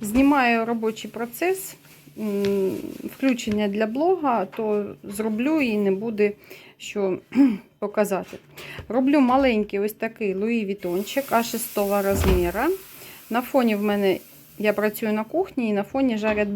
Знімаю робочий процес, включення для блога, то зроблю і не буде що показати. Роблю маленький ось такий Луї Вітончик А6 розміру. На фоні в мене я працюю на кухні і на фоні жарять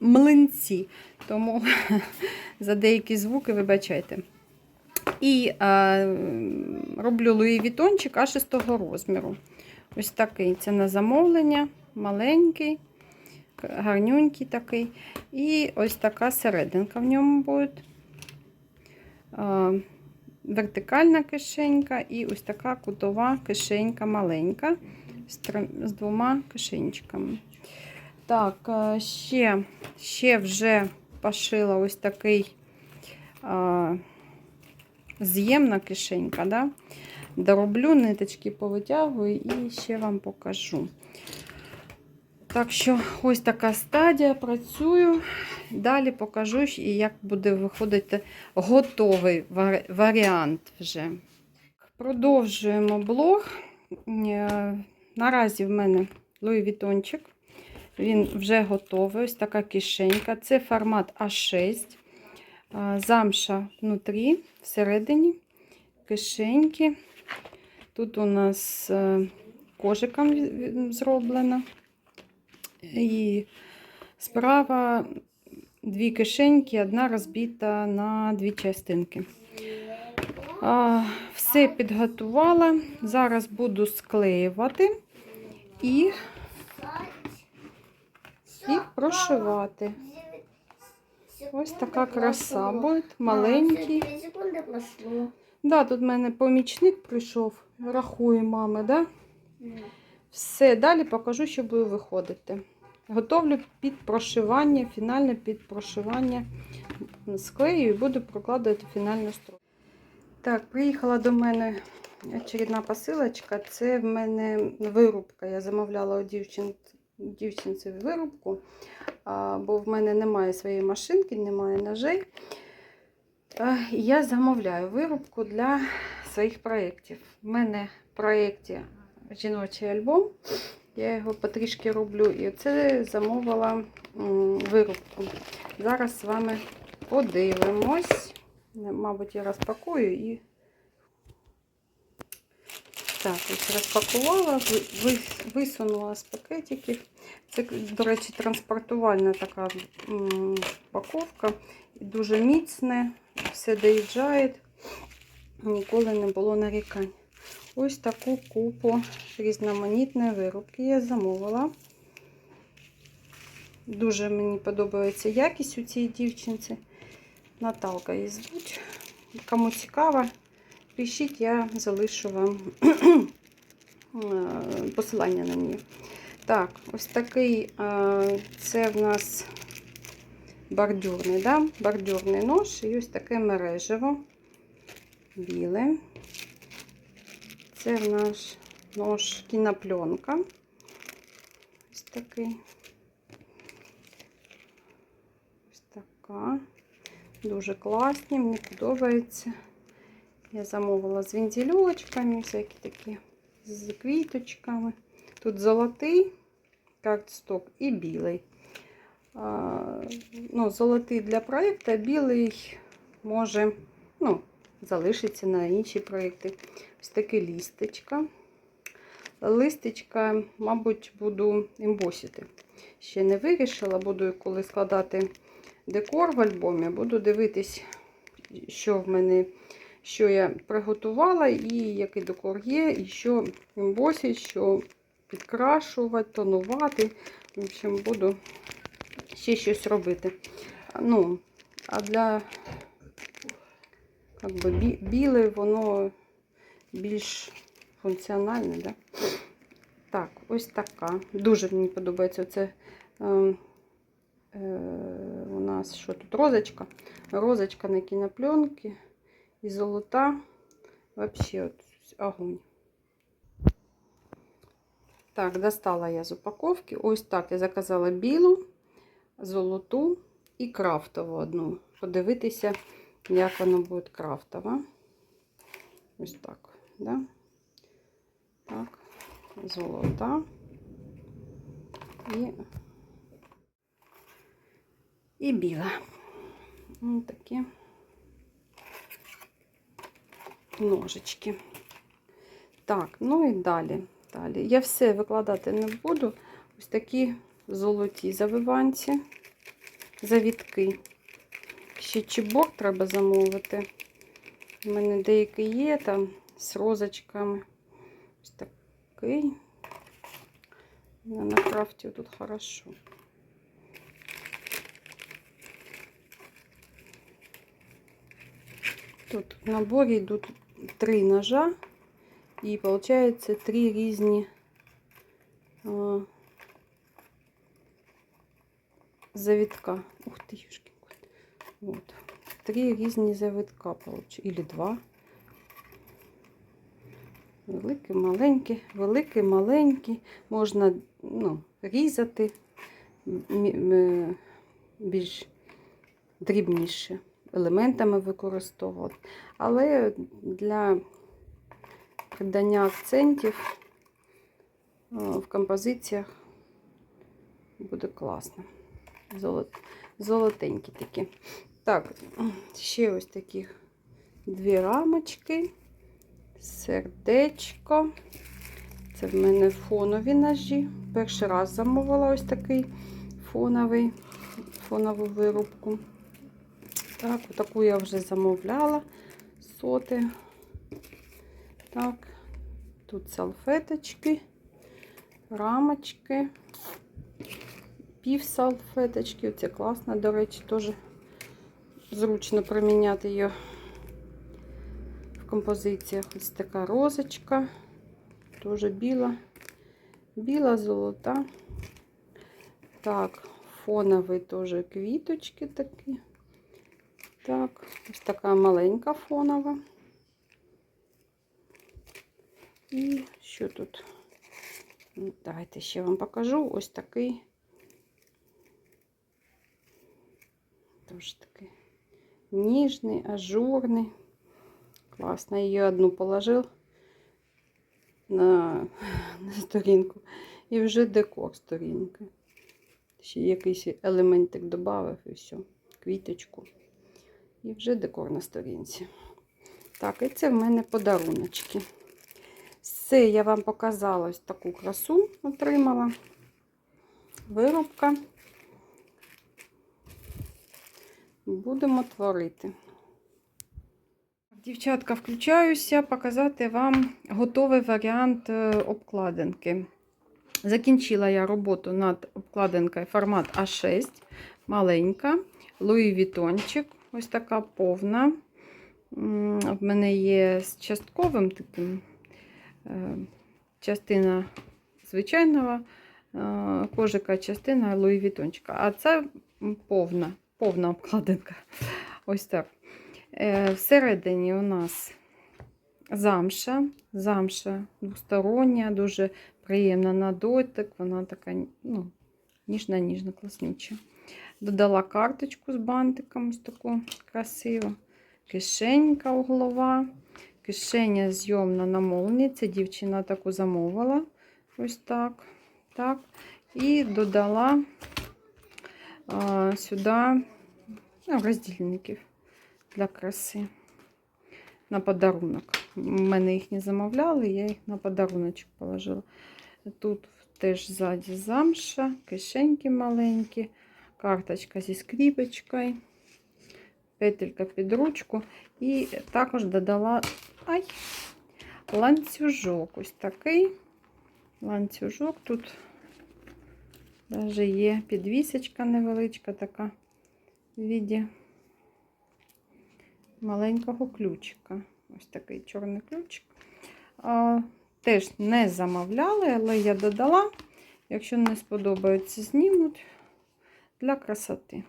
млинці. Тому за деякі звуки вибачайте. І е, роблю Луї Вітончик А6 розміру. Ось такий. Це на замовлення, маленький, гарнюнький такий. І ось така серединка в ньому буде. Вертикальна кишенька і ось така кутова кишенька маленька з, двома кишенечками. Так, ще, ще вже пошила ось такий е, з'ємна кишенька. Да? Дороблю, ниточки повитягую і ще вам покажу. Так що ось така стадія, працюю. Далі покажу, як буде виходити готовий варі- варіант вже. Продовжуємо блог. Е, Наразі в мене Луї Вітончик. Він вже готовий. Ось така кишенька. Це формат А6. Е, Замша внутрі, всередині, кишеньки. Тут у нас е, кожиком зроблено. І справа дві кишеньки, одна розбита на дві частинки. Все підготувала. Зараз буду склеювати і, і прошивати. Ось така краса буде, маленький. Да, тут в мене помічник прийшов, рахує мами, да? Все, далі покажу, що буде виходити. Готовлю під прошивання, фінальне під прошивання склею і буду прокладувати фінальну строчку. Так, приїхала до мене очередна посилочка. Це в мене вирубка. Я замовляла у дівчин, дівчинці вирубку, бо в мене немає своєї машинки, немає ножей. І Я замовляю вирубку для своїх проєктів. У мене в проєкті жіночий альбом. Я його потрішки роблю і це замовила виробку. Зараз з вами подивимось. Мабуть, я розпакую і. Так, ось розпакувала, ви- ви- висунула з пакетиків. Це, до речі, транспортувальна така упаковка. Дуже міцне, все доїжджає. Ніколи не було нарікань. Ось таку купу різноманітної виробки я замовила. Дуже мені подобається якість у цій дівчинці. Наталка її звуть. Кому цікаво, пишіть, я залишу вам е, посилання на неї. Так, ось такий е, це в нас бордюрний, да? бордюрний нож і ось таке мережево біле. Це в наш нож кінопленка. Ось такий. Ось така. Дуже класні, мені подобається. Я замовила з вентилювачками, всякі такі з квіточками. Тут золотий картсток і білий. А, ну, золотий для проєкту, а білий може ну, залишиться на інші проєкти. Ось таке лістечка. Листечка, мабуть, буду імбосити. Ще не вирішила, буду, коли складати декор в альбомі, буду дивитись, що в мене, що я приготувала, і який декор є, і що імбосить, що підкрашувати, тонувати. В общем, буду ще щось робити. Ну, а для як би, бі- біле, воно більш функціональне, да? Так, ось така. Дуже мені подобається. Це е, е, у нас що тут? Розочка. Розочка на кінопленці і золота. Вообще от, огонь. Так, достала я з упаковки. Ось так я заказала білу, золоту і крафтову одну. Подивитися, як воно буде крафтова. Ось так, да? Так, золота. і, і біла. Ось такі ножички. Так, ну і далі. далі. Я все викладати не буду. Ось такі золоті завиванці, завітки. Ще чебок треба замовити. У мене деякий є там з розочками. Ось такий. На крафті тут хорошо. Тут в наборі йдуть три ножа і виходить три різні а, завитка. Ух ты, юшки. Вот. Три різні завитка. Или два. Великий, маленький, великий, маленький. Можна ну, різати більш дрібніше елементами використовувати. Але для придання акцентів е, в композиціях буде класно. Золот, золотенькі такі. Так, ще ось такі дві рамочки, сердечко. Це в мене фонові ножі. Перший раз замовила ось такий фоновий, фонову вирубку. Так, таку я вже замовляла соти. Так, тут салфеточки, рамочки, пів салфеточки. Оце класно, до речі, теж зручно приміняти її в композиціях. Ось така розочка, теж біла, біла, золота. Так, фонові теж квіточки такі. Так, ось така маленька фонова. І що тут? Ну, Давайте ще вам покажу ось такий. Тож такий ніжний, ажурний. Класно. Її одну положив на, на сторінку. І вже декор сторінки. Ще якийсь елементик додав і все. Квіточку. І вже декор на сторінці. Так, і це в мене подаруночки. Все, я вам показала ось таку красу отримала. Виробка. Будемо творити. Дівчатка, включаюся показати вам готовий варіант е, обкладинки. Закінчила я роботу над обкладинкою формат А6, маленька, Луї Вітончик, ось така повна. В мене є з частковим таким е, частина звичайного е, кожика, частина Луї. А це повна, повна обкладинка. Ось так. Е, Всередині у нас замша, замша двостороння, дуже приємна на дотик, вона така ну, ніжна-ніжна, класнюча. Додала карточку з бантиком, ось таку красиву. Кишенька углова. Кишеня зйомна на молні. Це дівчина таку замовила. Ось так. так. І додала а, сюди ну, роздільників для краси. На подарунок. У мене їх не замовляли, я їх на подаруночок положила. Тут теж ззаді замша, кишеньки маленькі, карточка зі скріпочкою, петелька під ручку. І також додала ай, ланцюжок. Ось такий ланцюжок. Тут навіть є підвісочка невеличка така в віді маленького ключика. Ось такий чорний ключик. Теж не замовляли, але я додала. Якщо не сподобається, знімуть для красоти.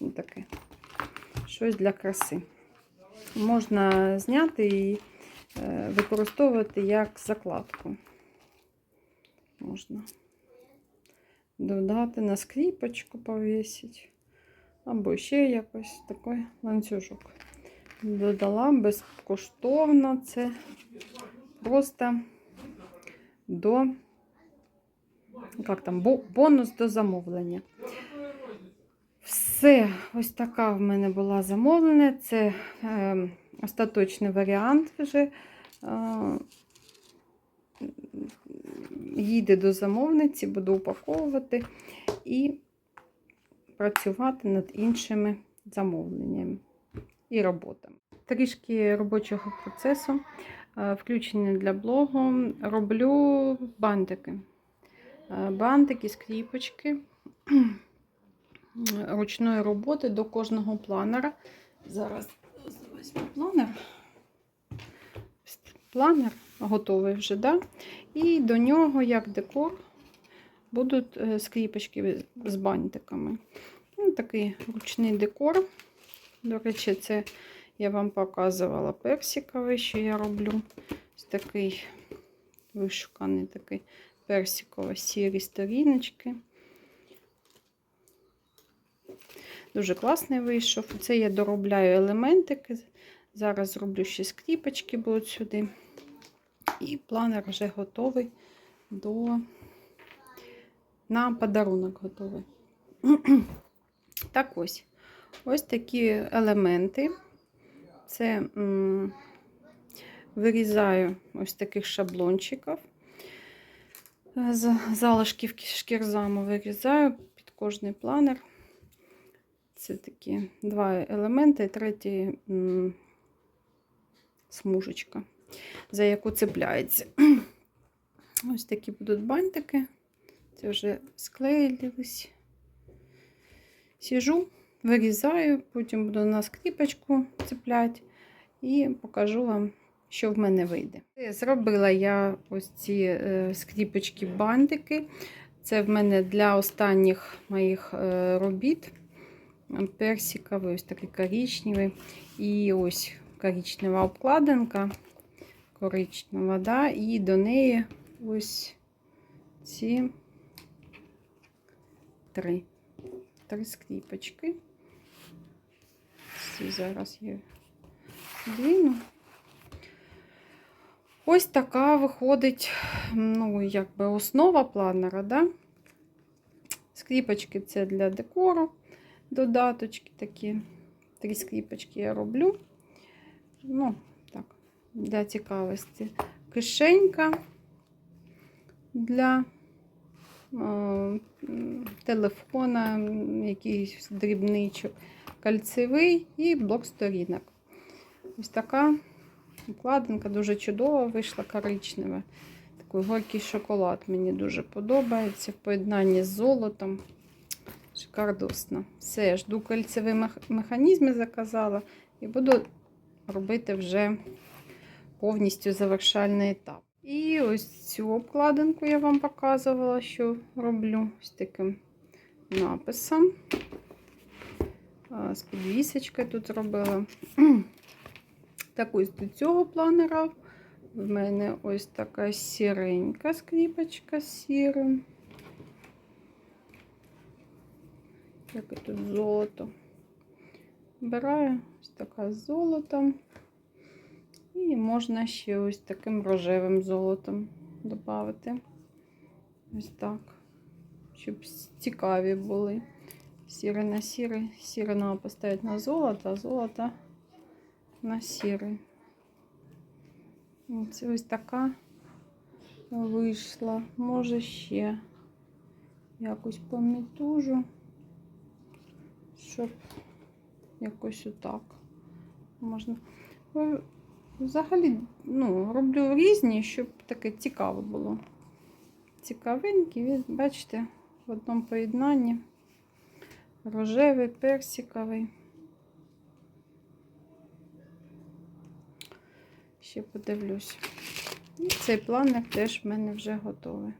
Ну, таке. Щось для краси. Можна зняти і е, використовувати як закладку. Можна додати на скріпочку повісити. Або ще якось такий ланцюжок. Додала безкоштовно це просто до як там, бонус до замовлення. Все, ось така в мене була замовлення. Це е, остаточний варіант вже. Е, їде до замовниці, буду упаковувати і працювати над іншими замовленнями і роботами. Трішки робочого процесу, е, включення для блогу. Роблю бантики. Е, Бантики, скріпочки ручної роботи до кожного планера. Зараз візьму планер. Планер готовий вже, да? І до нього, як декор, будуть е, скріпочки з бантиками. Ну, такий ручний декор. До речі, це я вам показувала персиковий, що я роблю. Ось такий вишуканий такий персиково-сірі сторіночки. Дуже класний вийшов. Це я доробляю елементики. Зараз зроблю ще скріпочки будуть сюди. І планер вже готовий до на подарунок готовий. Так ось. Ось такі елементи. Це м, вирізаю ось таких шаблончиків. З залишків шкірзаму вирізаю під кожний планер. Це такі два елементи, третій м, смужечка, за яку цепляється. Ось такі будуть бантики. Це вже склеїлись. Сіжу, вирізаю, потім буду на скріпочку цепляти і покажу вам, що в мене вийде. Зробила я ось ці е, скріпочки-бантики. Це в мене для останніх моїх е, робіт. Персиковий, ось такий коричневий. І ось коричнева обкладинка, коричнева, да, і до неї ось ці три. Три скріпочки. Ці зараз я двіну. Ось така виходить, ну, якби основа планера, да? Скріпочки це для декору, додаточки такі. Три скріпочки я роблю. Ну, так, для цікавості. Кишенька для е, телефона, якийсь дрібничок, кальцевий і блок сторінок. Ось така обкладинка дуже чудова вийшла коричнева. Такий горький шоколад мені дуже подобається в поєднанні з золотом. Шикардосно. Все, жду кольцеві мех- механізми заказала і буду робити вже повністю завершальний етап. І ось цю обкладинку я вам показувала, що роблю з таким написом. З підвісочкою тут зробила. Так ось до цього планера. В мене ось така сіренька скріпочка з сірим. Яке тут золото. Вбираю ось така з золотом. І можна ще ось таким рожевим золотом додати. Ось так. Щоб цікаві були. Сіре на сірий. Сіре треба поставити на золото, а золото на сірий. Це ось така вийшла. Може ще якось помітужу, щоб якось отак можна. Е, Взагалі, ну, роблю різні, щоб таке цікаво було. Цікавенькі, бачите, в одному поєднанні. Рожевий, персиковий. Ще подивлюсь. І цей планер теж в мене вже готовий.